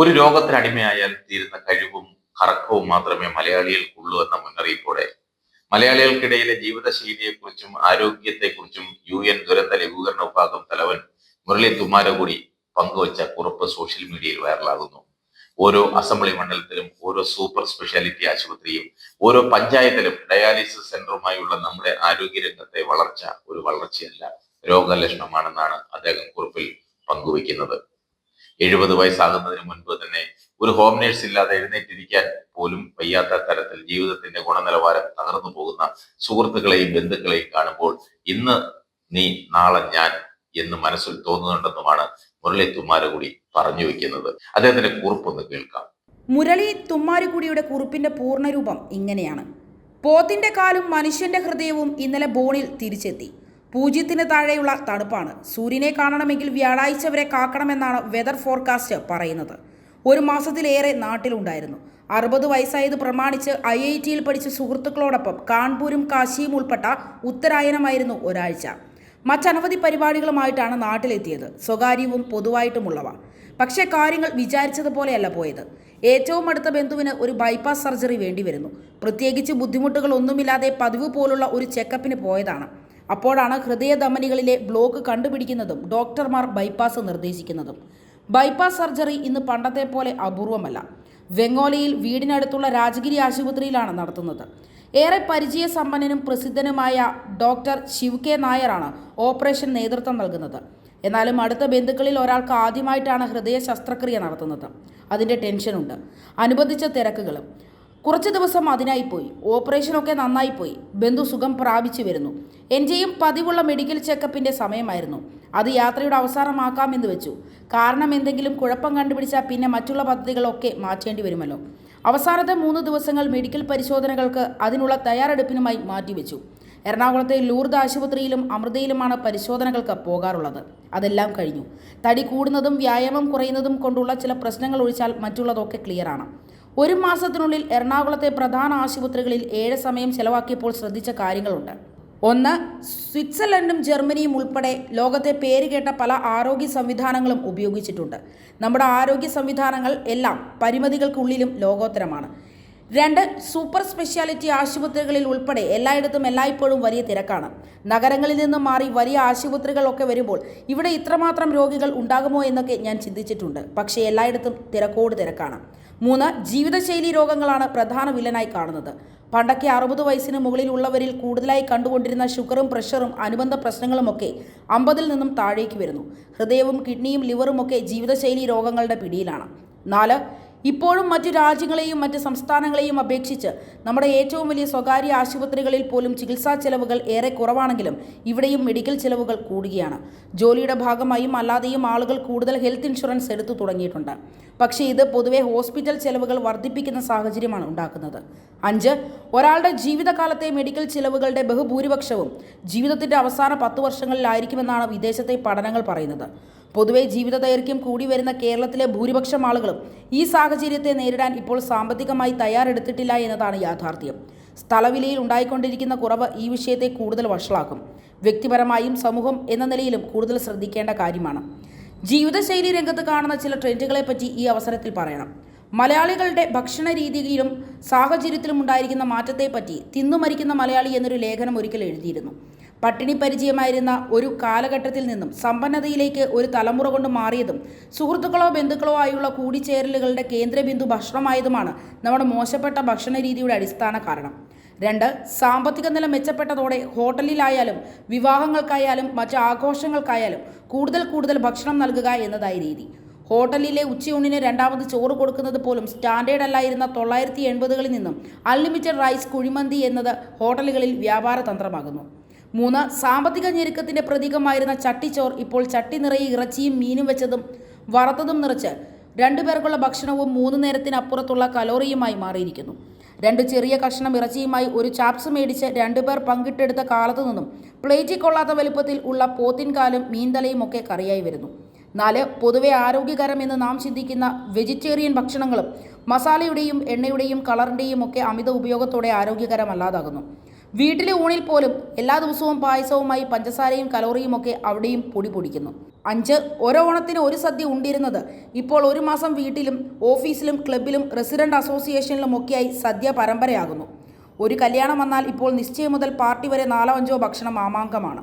ഒരു രോഗത്തിന് അടിമയായാൽ തീരുന്ന കഴിവും കറക്കവും മാത്രമേ മലയാളികൾക്കുള്ളൂ എന്ന മുന്നറിയിപ്പോടെ. മലയാളികൾക്കിടയിലെ ജീവിതശൈലിയെക്കുറിച്ചും ആരോഗ്യത്തെക്കുറിച്ചും യു എൻ ദുരന്ത ലഘൂകരണ വിഭാഗം തലവൻ മുരളി തുമ്മാരകൂടി പങ്കുവച്ച കുറിപ്പ് സോഷ്യൽ മീഡിയയിൽ വൈറലാകുന്നു. ഓരോ അസംബ്ലി മണ്ഡലത്തിലും ഓരോ സൂപ്പർ സ്പെഷ്യാലിറ്റി ആശുപത്രിയും ഓരോ പഞ്ചായത്തിലും ഡയാലിസിസ് സെന്ററുമായുള്ള നമ്മുടെ ആരോഗ്യരംഗത്തെ വളർച്ച ഒരു വളർച്ചയല്ല രോഗലക്ഷണമാണെന്നാണ് അദ്ദേഹം കുറിപ്പിൽ പങ്കുവയ്ക്കുന്നത്. എഴുപത് വയസ്സാകുന്നതിന് മുൻപ് തന്നെ ഒരു ഹോം നേഴ്സ് ഇല്ലാതെ എഴുന്നേറ്റിരിക്കാൻ പോലും വയ്യാത്ത തരത്തിൽ ജീവിതത്തിന്റെ ഗുണനിലവാരം തകർന്നു പോകുന്ന സുഹൃത്തുക്കളെയും ബന്ധുക്കളെയും കാണുമ്പോൾ ഇന്ന് നീ നാളെ ഞാൻ എന്ന് മനസ്സിൽ തോന്നുന്നുണ്ടെന്നുമാണ് മുരളി തുമ്മാരകുടി പറഞ്ഞു വെക്കുന്നത് അദ്ദേഹത്തിന്റെ കുറിപ്പൊന്ന് കേൾക്കാം. മുരളി തുമ്മാരുകുടിയുടെ കുറിപ്പിന്റെ പൂർണരൂപം ഇങ്ങനെയാണ്. പോത്തിന്റെ കാലും മനുഷ്യന്റെ ഹൃദയവും ഇന്നലെ ബോണിൽ തിരിച്ചെത്തി. പൂജ്യത്തിന് താഴെയുള്ള തണുപ്പാണ്. സൂര്യനെ കാണണമെങ്കിൽ വ്യാഴാഴ്ച വരെ കാക്കണമെന്നാണ് വെതർ ഫോർകാസ്റ്റ് പറയുന്നത്. ഒരു മാസത്തിലേറെ നാട്ടിലുണ്ടായിരുന്നു. അറുപത് വയസ്സായത് പ്രമാണിച്ച് ഐ ഐ ടിയിൽ പഠിച്ച സുഹൃത്തുക്കളോടൊപ്പം കാൺപൂരും കാശിയും ഉൾപ്പെട്ട ഉത്തരായനമായിരുന്നു ഒരാഴ്ച. മറ്റനവധി പരിപാടികളുമായിട്ടാണ് നാട്ടിലെത്തിയത്. സ്വകാര്യവും പൊതുവായിട്ടുമുള്ളവ. പക്ഷേ കാര്യങ്ങൾ വിചാരിച്ചതുപോലെയല്ല പോയത്. ഏറ്റവും അടുത്ത ബന്ധുവിന് ഒരു ബൈപ്പാസ് സർജറി വേണ്ടിവരുന്നു. പ്രത്യേകിച്ച് ബുദ്ധിമുട്ടുകളൊന്നുമില്ലാതെ പതിവ് പോലുള്ള ഒരു ചെക്കപ്പിന് പോയതാണ്. അപ്പോഴാണ് ഹൃദയധമനികളിലെ ബ്ലോക്ക് കണ്ടുപിടിക്കുന്നതും ഡോക്ടർമാർ ബൈപ്പാസ് നിർദ്ദേശിക്കുന്നതും. ബൈപ്പാസ് സർജറി ഇന്ന് പണ്ടത്തെ പോലെ അപൂർവമല്ല. വെങ്ങോലയിൽ വീടിനടുത്തുള്ള രാജഗിരി ആശുപത്രിയിലാണ് നടത്തുന്നത്. ഏറെ പരിചയസമ്പന്നനും പ്രസിദ്ധനുമായ ഡോക്ടർ ശിവ് കെ നായരാണ് ഓപ്പറേഷൻ നേതൃത്വം നൽകുന്നത്. എന്നാലും അടുത്ത ബന്ധുക്കളിൽ ഒരാൾക്ക് ആദ്യമായിട്ടാണ് ഹൃദയ ശസ്ത്രക്രിയ നടത്തുന്നത് അതിന്റെ ടെൻഷനുണ്ട് അനുബന്ധിച്ച തിരക്കുകളും കുറച്ച് ദിവസം അതിനായി പോയി ഓപ്പറേഷനൊക്കെ നന്നായി പോയി ബന്ധു സുഖം പ്രാപിച്ചു വരുന്നു. എന്റെയും പതിവുള്ള മെഡിക്കൽ ചെക്കപ്പിന്റെ സമയമായിരുന്നു. അത് യാത്രയുടെ അവസാനമാക്കാമെന്ന് വെച്ചു. കാരണം എന്തെങ്കിലും കുഴപ്പം കണ്ടുപിടിച്ചാൽ പിന്നെ മറ്റുള്ള പദ്ധതികളൊക്കെ മാറ്റേണ്ടി വരുമല്ലോ. അവസാനത്തെ മൂന്ന് ദിവസങ്ങൾ മെഡിക്കൽ പരിശോധനകൾക്ക് അതിനുള്ള തയ്യാറെടുപ്പിനുമായി മാറ്റിവെച്ചു എറണാകുളത്തെ ലൂർദ് ആശുപത്രിയിലും അമൃതയിലുമാണ് പരിശോധനകൾക്ക് പോകാറുള്ളത്. അതെല്ലാം കഴിഞ്ഞു. തടി കൂടുന്നതും വ്യായാമം കുറയുന്നതും കൊണ്ടുള്ള ചില പ്രശ്നങ്ങൾ ഒഴിച്ചാൽ മറ്റുള്ളതൊക്കെ ക്ലിയറാണ്. ഒരു മാസത്തിനുള്ളിൽ എറണാകുളത്തെ പ്രധാന ആശുപത്രികളിൽ ഏഴ് സമയം ചെലവാക്കിയപ്പോൾ ശ്രദ്ധിച്ച കാര്യങ്ങളുണ്ട്. ഒന്ന് സ്വിറ്റ്സർലൻഡും ജർമ്മനിയും ഉൾപ്പെടെ ലോകത്തെ പേരുകേട്ട പല ആരോഗ്യ സംവിധാനങ്ങളും ഉപയോഗിച്ചിട്ടുണ്ട്. നമ്മുടെ ആരോഗ്യ സംവിധാനങ്ങൾ എല്ലാം പരിമിതികൾക്കുള്ളിലും ലോകോത്തരമാണ്. രണ്ട് സൂപ്പർ സ്പെഷ്യാലിറ്റി ആശുപത്രികളിൽ ഉൾപ്പെടെ എല്ലായിടത്തും എല്ലായ്പ്പോഴും വലിയ തിരക്കാണ്. നഗരങ്ങളിൽ നിന്ന് മാറി വലിയ ആശുപത്രികളൊക്കെ വരുമ്പോൾ ഇവിടെ ഇത്രമാത്രം രോഗികൾ ഉണ്ടാകുമോ എന്നൊക്കെ ഞാൻ ചിന്തിച്ചിട്ടുണ്ട്. പക്ഷേ എല്ലായിടത്തും തിരക്കോട് തിരക്കാണ്. മൂന്ന് ജീവിതശൈലി രോഗങ്ങളാണ് പ്രധാന വില്ലനായി കാണുന്നത്. പണ്ടൊക്കെ അറുപത് വയസ്സിന് മുകളിലുള്ളവരിൽ കൂടുതലായി കണ്ടുകൊണ്ടിരുന്ന ഷുഗറും പ്രഷറും അനുബന്ധ പ്രശ്നങ്ങളുമൊക്കെ അമ്പതിൽ നിന്നും താഴേക്ക് വരുന്നു. ഹൃദയവും കിഡ്നിയും ലിവറുമൊക്കെ ജീവിതശൈലി രോഗങ്ങളുടെ പിടിയിലാണ്. നാല് ഇപ്പോഴും മറ്റു രാജ്യങ്ങളെയും മറ്റ് സംസ്ഥാനങ്ങളെയും അപേക്ഷിച്ച് നമ്മുടെ ഏറ്റവും വലിയ സ്വകാര്യ ആശുപത്രികളിൽ പോലും ചികിത്സാ ചെലവുകൾ ഏറെ കുറവാണെങ്കിലും ഇവിടെയും മെഡിക്കൽ ചെലവുകൾ കൂടുകയാണ്. ജോലിയുടെ ഭാഗമായും അല്ലാതെയും ആളുകൾ കൂടുതൽ ഹെൽത്ത് ഇൻഷുറൻസ് എടുത്തു തുടങ്ങിയിട്ടുണ്ട്. പക്ഷേ ഇത് പൊതുവെ ഹോസ്പിറ്റൽ ചെലവുകൾ വർദ്ധിപ്പിക്കുന്ന സാഹചര്യമാണ് ഉണ്ടാക്കുന്നത്. അഞ്ച് ഒരാളുടെ ജീവിതകാലത്തെ മെഡിക്കൽ ചെലവുകളുടെ ബഹുഭൂരിപക്ഷവും ജീവിതത്തിന്റെ അവസാന പത്ത് വർഷങ്ങളിലായിരിക്കുമെന്നാണ് വിദേശത്തെ പഠനങ്ങൾ പറയുന്നത്. പൊതുവെ ജീവിത ദൈർഘ്യം കൂടി വരുന്ന കേരളത്തിലെ ഭൂരിപക്ഷം ആളുകളും ഈ സാഹചര്യത്തെ നേരിടാൻ ഇപ്പോൾ സാമ്പത്തികമായി തയ്യാറെടുത്തിട്ടില്ല എന്നതാണ് യാഥാർത്ഥ്യം. സ്ഥലവിലയിൽ ഉണ്ടായിക്കൊണ്ടിരിക്കുന്ന കുറവ് ഈ വിഷയത്തെ കൂടുതൽ വഷളാക്കും. വ്യക്തിപരമായും സമൂഹം എന്ന നിലയിലും കൂടുതൽ ശ്രദ്ധിക്കേണ്ട കാര്യമാണ്. ജീവിതശൈലി രംഗത്ത് കാണുന്ന ചില ട്രെൻഡുകളെ പറ്റി ഈ അവസരത്തിൽ പറയണം. മലയാളികളുടെ ഭക്ഷണ രീതിയിലും സാഹചര്യത്തിലും ഉണ്ടായിരിക്കുന്ന മാറ്റത്തെപ്പറ്റി തിന്നുമരിക്കുന്ന മലയാളി എന്നൊരു ലേഖനം ഒരിക്കൽ എഴുതിയിരുന്നു. പട്ടിണി പരിചയമായിരുന്ന ഒരു കാലഘട്ടത്തിൽ നിന്നും സമ്പന്നതയിലേക്ക് ഒരു തലമുറ കൊണ്ട് മാറിയതും സുഹൃത്തുക്കളോ ബന്ധുക്കളോ ആയുള്ള കൂടിച്ചേരലുകളുടെ കേന്ദ്രബിന്ദു ഭക്ഷണമായതുമാണ് നമ്മുടെ മോശപ്പെട്ട ഭക്ഷണ രീതിയുടെ അടിസ്ഥാന കാരണം. രണ്ട് സാമ്പത്തിക നില മെച്ചപ്പെട്ടതോടെ ഹോട്ടലിലായാലും വിവാഹങ്ങൾക്കായാലും മറ്റ് ആഘോഷങ്ങൾക്കായാലും കൂടുതൽ കൂടുതൽ ഭക്ഷണം നൽകുക എന്നതായി രീതി. ഹോട്ടലിലെ ഉച്ചയൂണിന് രണ്ടാമത് ചോറ് കൊടുക്കുന്നത് പോലും സ്റ്റാൻഡേർഡ് അല്ലായിരുന്ന തൊള്ളായിരത്തി എൺപതുകളിൽ നിന്നും അൺലിമിറ്റഡ് റൈസ് കുഴിമന്തി എന്നത് ഹോട്ടലുകളിൽ വ്യാപാര തന്ത്രമാകുന്നു. മൂന്ന് സാമ്പത്തിക ഞെരുക്കത്തിന്റെ പ്രതീകമായിരുന്ന ചട്ടിച്ചോർ ഇപ്പോൾ ചട്ടി നിറയെ ഇറച്ചിയും മീനും വെച്ചതും വറുത്തതും നിറച്ച് രണ്ടു പേർക്കുള്ള ഭക്ഷണവും മൂന്ന് നേരത്തിനപ്പുറത്തുള്ള കലോറിയുമായി മാറിയിരിക്കുന്നു. രണ്ട് ചെറിയ കഷ്ണം ഇറച്ചിയുമായി ഒരു ചാപ്സ് മേടിച്ച് രണ്ടുപേർ പങ്കിട്ടെടുത്ത കാലത്തു നിന്നും പ്ലേറ്റിൽ കൊള്ളാത്ത വലുപ്പത്തിൽ ഉള്ള പോത്തിൻകാലും മീൻതലയും ഒക്കെ കറിയായി വരുന്നു. നാല് പൊതുവെ ആരോഗ്യകരം എന്ന് നാം ചിന്തിക്കുന്ന വെജിറ്റേറിയൻ ഭക്ഷണങ്ങളും മസാലയുടെയും എണ്ണയുടെയും കളറിന്റെയും ഒക്കെ അമിത ഉപയോഗത്തോടെ ആരോഗ്യകരമല്ലാതാകുന്നു. വീട്ടിലെ ഊണിൽ പോലും എല്ലാ ദിവസവും പായസവുമായി പഞ്ചസാരയും കലോറിയും ഒക്കെ അവിടെയും പൊടി പൊടിക്കുന്നു. അഞ്ച് ഓരോ ഓണത്തിന് ഒരു സദ്യ ഉണ്ടിരുന്നത് ഇപ്പോൾ ഒരു മാസം വീട്ടിലും ഓഫീസിലും ക്ലബിലും റെസിഡന്റ് അസോസിയേഷനിലും ഒക്കെയായി സദ്യ പരമ്പരയാകുന്നു. ഒരു കല്യാണം വന്നാൽ ഇപ്പോൾ നിശ്ചയം മുതൽ പാർട്ടി വരെ നാലോ അഞ്ചോ ഭക്ഷണം മാമാങ്കമാണ്.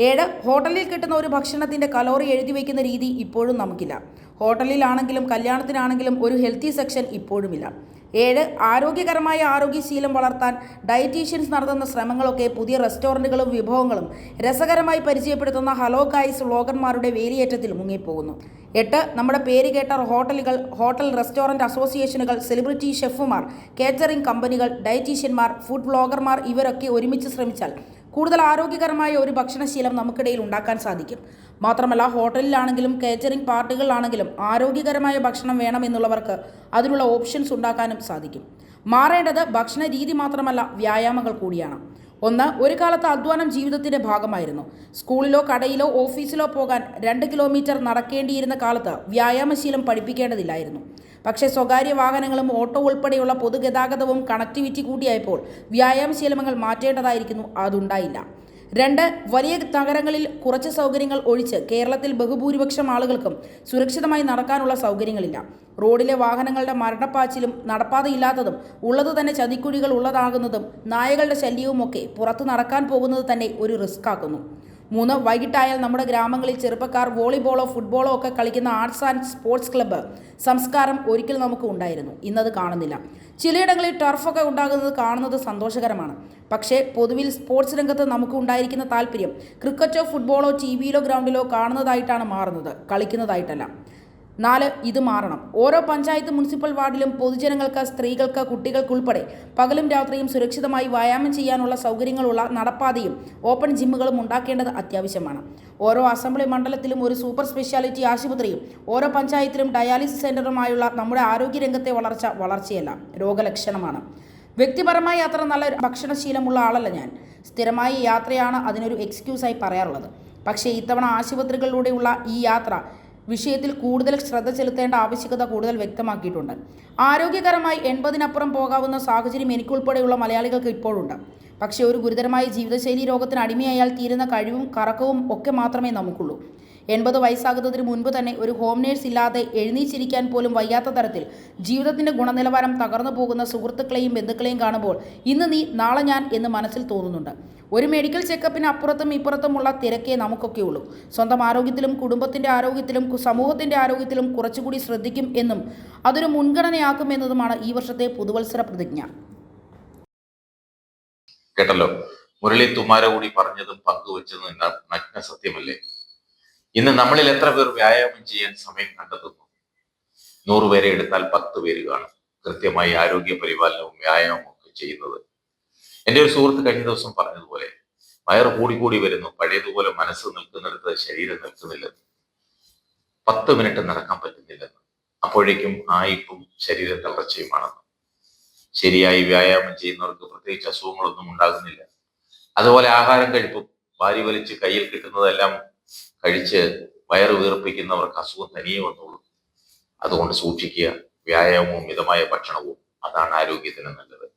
ഏഴ് ഹോട്ടലിൽ കിട്ടുന്ന ഒരു ഭക്ഷണത്തിന്റെ കലോറി എഴുതി വയ്ക്കുന്ന രീതി ഇപ്പോഴും നമുക്കില്ല. ഹോട്ടലിലാണെങ്കിലും കല്യാണത്തിനാണെങ്കിലും ഒരു ഹെൽത്തി സെക്ഷൻ ഇപ്പോഴുമില്ല. ഏഴ് ആരോഗ്യകരമായ ആരോഗ്യശീലം വളർത്താൻ ഡയറ്റീഷ്യൻസ് നടത്തുന്ന ശ്രമങ്ങളൊക്കെ പുതിയ റെസ്റ്റോറന്റുകളും വിഭവങ്ങളും രസകരമായി പരിചയപ്പെടുത്തുന്ന ഹലോ ഗായ്സ് വ്ളോഗർമാരുടെ വേലിയേറ്റത്തിൽ മുങ്ങിപ്പോകുന്നു. എട്ട് നമ്മുടെ പേര് കേട്ട ഹോട്ടലുകൾ ഹോട്ടൽ റെസ്റ്റോറന്റ് അസോസിയേഷനുകൾ സെലിബ്രിറ്റി ഷെഫുമാർ കേറ്ററിംഗ് കമ്പനികൾ ഡയറ്റീഷ്യന്മാർ ഫുഡ് വ്ളോഗർമാർ ഇവരൊക്കെ ഒരുമിച്ച് ശ്രമിച്ചാൽ കൂടുതൽ ആരോഗ്യകരമായ ഒരു ഭക്ഷണശീലം നമുക്കിടയിൽ ഉണ്ടാക്കാൻ സാധിക്കും. മാത്രമല്ല ഹോട്ടലിലാണെങ്കിലും കേറ്ററിംഗ് പാർട്ടികളിലാണെങ്കിലും ആരോഗ്യകരമായ ഭക്ഷണം വേണമെന്നുള്ളവർക്ക് അതിനുള്ള ഓപ്ഷൻസ് ഉണ്ടാക്കാനും സാധിക്കും. മാറേണ്ടത് ഭക്ഷണ രീതി മാത്രമല്ല വ്യായാമങ്ങൾ കൂടിയാണ്. ഒന്ന് ഒരു കാലത്ത് അധ്വാനം ജീവിതത്തിന്റെ ഭാഗമായിരുന്നു. സ്കൂളിലോ കടയിലോ ഓഫീസിലോ പോകാൻ രണ്ട് കിലോമീറ്റർ നടക്കേണ്ടിയിരുന്ന കാലത്ത് വ്യായാമശീലം പഠിപ്പിക്കേണ്ടതില്ലായിരുന്നു. പക്ഷേ സ്വകാര്യ വാഹനങ്ങളും ഓട്ടോ ഉൾപ്പെടെയുള്ള പൊതുഗതാഗതവും കണക്ടിവിറ്റി കൂടിയായപ്പോൾ വ്യായാമശീലങ്ങൾ മാറ്റേണ്ടതായിരിക്കുന്നു. അതുണ്ടായില്ല. രണ്ട് വലിയ നഗരങ്ങളിൽ കുറച്ച് സൗകര്യങ്ങൾ ഒഴിച്ച് കേരളത്തിൽ ബഹുഭൂരിപക്ഷം ആളുകൾക്കും സുരക്ഷിതമായി നടക്കാനുള്ള സൗകര്യങ്ങളില്ല. റോഡിലെ വാഹനങ്ങളുടെ മരണപ്പാച്ചിലും നടപ്പാതയില്ലാത്തതും ഉള്ളത് തന്നെ ചതിക്കുഴികൾ ഉള്ളതാകുന്നതും നായകളുടെ ശല്യവുമൊക്കെ പുറത്തു നടക്കാൻ പോകുന്നത് തന്നെ ഒരു റിസ്ക് ആക്കുന്നു മൂന്ന് വൈകിട്ടായാൽ നമ്മുടെ ഗ്രാമങ്ങളിൽ ചെറുപ്പക്കാർ വോളിബോളോ ഫുട്ബോളോ ഒക്കെ കളിക്കുന്ന ആർട്സ് ആൻഡ് സ്പോർട്സ് ക്ലബ്ബ് സംസ്കാരം ഒരിക്കൽ നമുക്ക് ഉണ്ടായിരുന്നു. ഇന്നത് കാണുന്നില്ല. ചിലയിടങ്ങളിൽ ടർഫൊക്കെ ഉണ്ടാകുന്നത് കാണുന്നത് സന്തോഷകരമാണ്. പക്ഷേ പൊതുവിൽ സ്പോർട്സ് രംഗത്ത് നമുക്ക് ഉണ്ടായിരിക്കുന്ന താല്പര്യം ക്രിക്കറ്റോ ഫുട്ബോളോ ടി വിയിലോ ഗ്രൗണ്ടിലോ കാണുന്നതായിട്ടാണ് മാറുന്നത്. കളിക്കുന്നതായിട്ടല്ല. നാല് ഇത് മാറണം. ഓരോ പഞ്ചായത്ത് മുനിസിപ്പൽ വാർഡിലും പൊതുജനങ്ങൾക്ക് സ്ത്രീകൾക്ക് കുട്ടികൾക്കുൾപ്പെടെ പകലും രാത്രിയും സുരക്ഷിതമായി വ്യായാമം ചെയ്യാനുള്ള സൗകര്യങ്ങളുള്ള നടപ്പാതയും ഓപ്പൺ ജിമ്മുകളും ഉണ്ടാക്കേണ്ടത് അത്യാവശ്യമാണ്. ഓരോ അസംബ്ലി മണ്ഡലത്തിലും ഒരു സൂപ്പർ സ്പെഷ്യാലിറ്റി ആശുപത്രിയും ഓരോ പഞ്ചായത്തിലും ഡയാലിസിസ് സെന്ററുമായുള്ള നമ്മുടെ ആരോഗ്യരംഗത്തെ വളർച്ച വളർച്ചയല്ല രോഗലക്ഷണമാണ്. വ്യക്തിപരമായി അത്ര നല്ല ഭക്ഷണശീലമുള്ള ആളല്ല ഞാൻ. സ്ഥിരമായി യാത്രയാണ് അതിനൊരു എക്സ്ക്യൂസായി പറയാറുള്ളത്. പക്ഷേ ഇത്തവണ ആശുപത്രികളിലൂടെയുള്ള ഈ യാത്ര വിഷയത്തിൽ കൂടുതൽ ശ്രദ്ധ ചെലുത്തേണ്ട ആവശ്യകത കൂടുതൽ വ്യക്തമാക്കിയിട്ടുണ്ട്. ആരോഗ്യകരമായി എൺപതിനപ്പുറം പോകാവുന്ന സാഹചര്യം എനിക്കുൾപ്പെടെയുള്ള മലയാളികൾക്ക് ഇപ്പോഴുണ്ട്. പക്ഷേ ഒരു ഗുരുതരമായ ജീവിതശൈലി രോഗത്തിന് അടിമയായാൽ തീരുന്ന കഴിവും കറക്കവും ഒക്കെ മാത്രമേ നമുക്കുള്ളൂ. എൺപത് വയസ്സാകുന്നതിന് മുൻപ് തന്നെ ഒരു ഹോം നേഴ്സ് ഇല്ലാതെ എഴുന്നേച്ചിരിക്കാൻ പോലും വയ്യാത്ത തരത്തിൽ ജീവിതത്തിന്റെ ഗുണനിലവാരം തകർന്നു പോകുന്ന സുഹൃത്തുക്കളെയും ബന്ധുക്കളെയും കാണുമ്പോൾ ഇന്ന് നീ നാളെ ഞാൻ എന്ന് മനസ്സിൽ തോന്നുന്നുണ്ട്. ഒരു മെഡിക്കൽ ചെക്കപ്പിന് അപ്പുറത്തും ഇപ്പുറത്തുമുള്ള തിരക്കേ നമുക്കൊക്കെ ഉള്ളൂ. സ്വന്തം ആരോഗ്യത്തിലും കുടുംബത്തിന്റെ ആരോഗ്യത്തിലും സമൂഹത്തിന്റെ ആരോഗ്യത്തിലും കുറച്ചുകൂടി ശ്രദ്ധിക്കും എന്നും അതൊരു മുൻഗണനയാക്കും എന്നതുമാണ് ഈ വർഷത്തെ പുതുവത്സര പ്രതിജ്ഞ. കേട്ടല്ലോ. മുരളി തുമാരകൂടി പറഞ്ഞതും പങ്കുവച്ചതും നഗ്ന സത്യമല്ലേ ഇന്ന് നമ്മളിൽ എത്ര പേർ വ്യായാമം ചെയ്യാൻ സമയം കണ്ടെത്തുന്നു? നൂറ് പേരെ എടുത്താൽ പത്ത് പേര് കാണും. കൃത്യമായി ആരോഗ്യ പരിപാലനവും വ്യായാമവും ഒക്കെ ചെയ്യുന്നത്. എന്റെ ഒരു സുഹൃത്ത് കഴിഞ്ഞ ദിവസം പറഞ്ഞതുപോലെ വയറ് കൂടി കൂടി വരുന്നു പഴയതുപോലെ മനസ്സ് നിൽക്കുന്നിടത്ത് ശരീരം നിൽക്കുന്നില്ലെന്ന്. പത്ത് മിനിറ്റ് നടക്കാൻ പറ്റുന്നില്ലെന്ന്. അപ്പോഴേക്കും ആയിപ്പും ശരീര തളർച്ചയുമാണെന്ന്. ശരിയായി വ്യായാമം ചെയ്യുന്നവർക്ക് പ്രത്യേകിച്ച് അസുഖങ്ങളൊന്നും ഉണ്ടാകുന്നില്ല. അതുപോലെ ആഹാരം കഴിപ്പും വാരി വലിച്ച് കയ്യിൽ കിട്ടുന്നതെല്ലാം കഴിച്ച് വയറ് വീർപ്പിക്കുന്നവർക്ക് അസുഖം തനിയെ വന്നോളൂ. അതുകൊണ്ട് സൂക്ഷിക്കുക. വ്യായാമവും മിതമായ ഭക്ഷണവും അതാണ് ആരോഗ്യത്തിന് നല്ലത്.